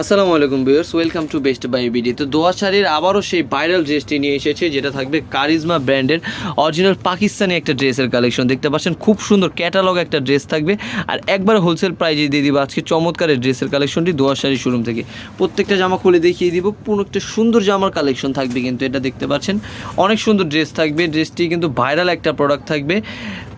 আসসালামু আলাইকুম viewers, welcome to Best Buy BD. তো দোয়া শাড়ির আবারও সেই ভাইরাল ড্রেসটি নিয়ে এসেছে, যেটা থাকবে কারিজমা ব্র্যান্ডের অরিজিনাল পাকিস্তানি একটা ড্রেসের কালেকশন দেখতে পাচ্ছেন, খুব সুন্দর ক্যাটালগ একটা ড্রেস থাকবে। আর একবার হোলসেল প্রাইজে দিয়ে দিব আজকে চমৎকার এই ড্রেসের কালেকশনটি দোয়া শাড়ি শোরুম থেকে। প্রত্যেকটা জামা খুলে দেখিয়ে দিব, পুরো একটা সুন্দর জামার কালেকশন থাকবে কিন্তু এটা দেখতে পাচ্ছেন। অনেক সুন্দর ড্রেস থাকবে ড্রেসটি কিন্তু ভাইরাল একটা প্রোডাক্ট থাকবে।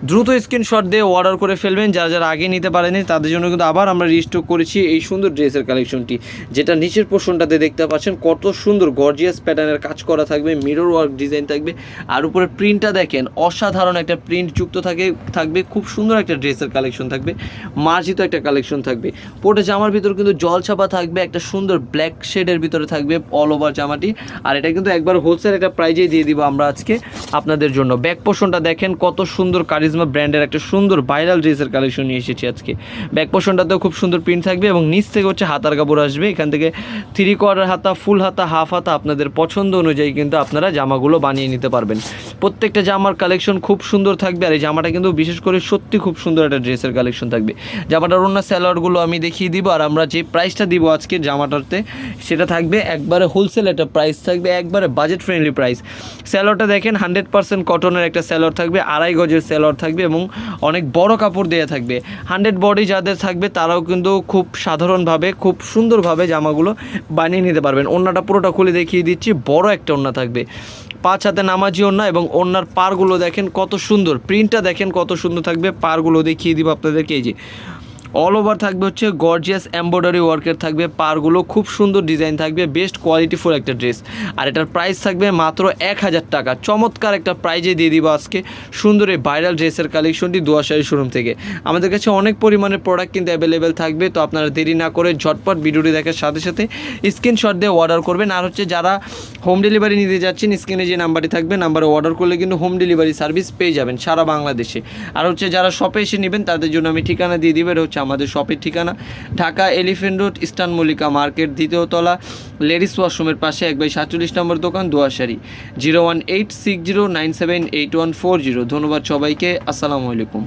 দ্রুত স্ক্রিনশট দিয়ে অর্ডার করে ফেলবেন। যারা যারা আগে নিতে পারেনি তাদের জন্য কিন্তু আবার আমরা রিস্টক করেছি এই সুন্দর ড্রেসের কালেকশনটি যেটা নিচের পোর্শনটাতে দেখতে পাচ্ছেন, কত সুন্দর গর্জিয়াস প্যাটার্নের কাজ করা থাকবে মিরর ওয়ার্ক ডিজাইন থাকবে। আর উপরে প্রিন্টটা দেখেন, অসাধারণ একটা প্রিন্ট যুক্ত থাকে, থাকবে, খুব সুন্দর একটা ড্রেসের কালেকশন থাকবে, মার্জিত একটা কালেকশন থাকবে। পোটে জামার ভিতর কিন্তু জল ছাপা থাকবে, একটা সুন্দর ব্ল্যাক শেডের ভিতরে থাকবে অল ওভার জামাটি। আর এটা কিন্তু একবার হোলসেল একটা প্রাইজেই দিয়ে দিব আমরা আজকে আপনাদের জন্য। ব্যাক পোর্শনটা দেখেন, কত সুন্দর কারিজমা ব্র্যান্ডের একটা সুন্দর ভাইরাল ড্রেসের কালেকশন নিয়ে এসেছি আজকে। ব্যাক পোর্শনটাতেও খুব সুন্দর প্রিন্ট থাকবে এবং নিচ থেকে হচ্ছে হাতার কাপড় আসবে। এখান থেকে থ্রি কোয়ার্টার হাতা ফুল হাতা হাফ হাতা আপনাদের পছন্দ অনুযায়ী কিন্তু আপনারা জামাগুলো বানিয়ে নিতে পারবেন। প্রত্যেকটা জামার কালেকশন খুব সুন্দর থাকবে আর এই জামাটা কিন্তু বিশেষ করে সত্যি খুব সুন্দর একটা ড্রেসের কালেকশন থাকবে। জামাটার অন্য স্যালোয়ারগুলো আমি দেখিয়ে দিব আর আমরা যে প্রাইসটা দিব আজকে জামাটাতে সেটা থাকবে একবারে হোলসেল একটা প্রাইস থাকবে একবারে বাজেট ফ্রেন্ডলি প্রাইস স্যালোয়ারটা দেখেন হান্ড্রেড পার্সেন্ট কটনের একটা স্যালোয়ার থাকবে, আড়াই গজের স্যালোয়ার থাকবে এবং অনেক বড় কাপড় দেওয়া থাকবে। হান্ড্রেড বডি যাদের থাকবে তারাও কিন্তু খুব সাধারণভাবে, খুব সুন্দরভাবে জামাগুলো বানিয়ে নিতে পারবেন। ওড়নাটা পুরোটা খুলে দেখিয়ে দিচ্ছি, বড় একটা ওড়না থাকবে। পাঁচ হাতে নামাজি ওড়না এবং ওড়নার পারগুলো দেখেন কত সুন্দর। প্রিন্টটা দেখেন কত সুন্দর থাকবে পারগুলো দেখিয়ে দিব আপনাদেরকে, এই যে অল ওভার থাকবে হচ্ছে গর্জিয়াস এমব্রয়ডারি ওয়ার্কের থাকবে পারগুলো খুব সুন্দর ডিজাইন থাকবে বেস্ট কোয়ালিটিফুল একটা ড্রেস আর এটার প্রাইস থাকবে মাত্র এক হাজার টাকা। চমৎকার একটা প্রাইজে দিয়ে দিব আজকে। সুন্দর এই ভাইরাল ড্রেসের কালেকশনটি দুয়াশারি শোরুম থেকে। আমাদের কাছে অনেক পরিমাণের প্রোডাক্ট কিন্তু অ্যাভেলেবেল থাকবে, তো আপনারা দেরি না করে ঝটপট ভিডিওটি দেখার সাথে সাথে স্ক্রিনশট দিয়ে অর্ডার করবেন। আর হচ্ছে যারা হোম ডেলিভারি নিতে যাচ্ছেন স্ক্রিনে যে নাম্বারটি থাকবে নাম্বারে অর্ডার করলে কিন্তু হোম ডেলিভারি সার্ভিস পেয়ে যাবেন সারা বাংলাদেশে। আর হচ্ছে যারা শপে এসে নেবেন, তাদের জন্য আমি ঠিকানা দিয়ে দিব, এটা হচ্ছে আমাদের শপের ঠিকানা। Dhaka Elephant Road, Eastern Mallika Market দ্বিতীয়তলা ladies ওয়াশরুমের পাশে এক বাই সাতচল্লিশ নম্বর দোকান দোয়াশারি zero one eight six zero nine seven eight one four zero. ধন্যবাদ সবাইকে। আসসালামু আলাইকুম।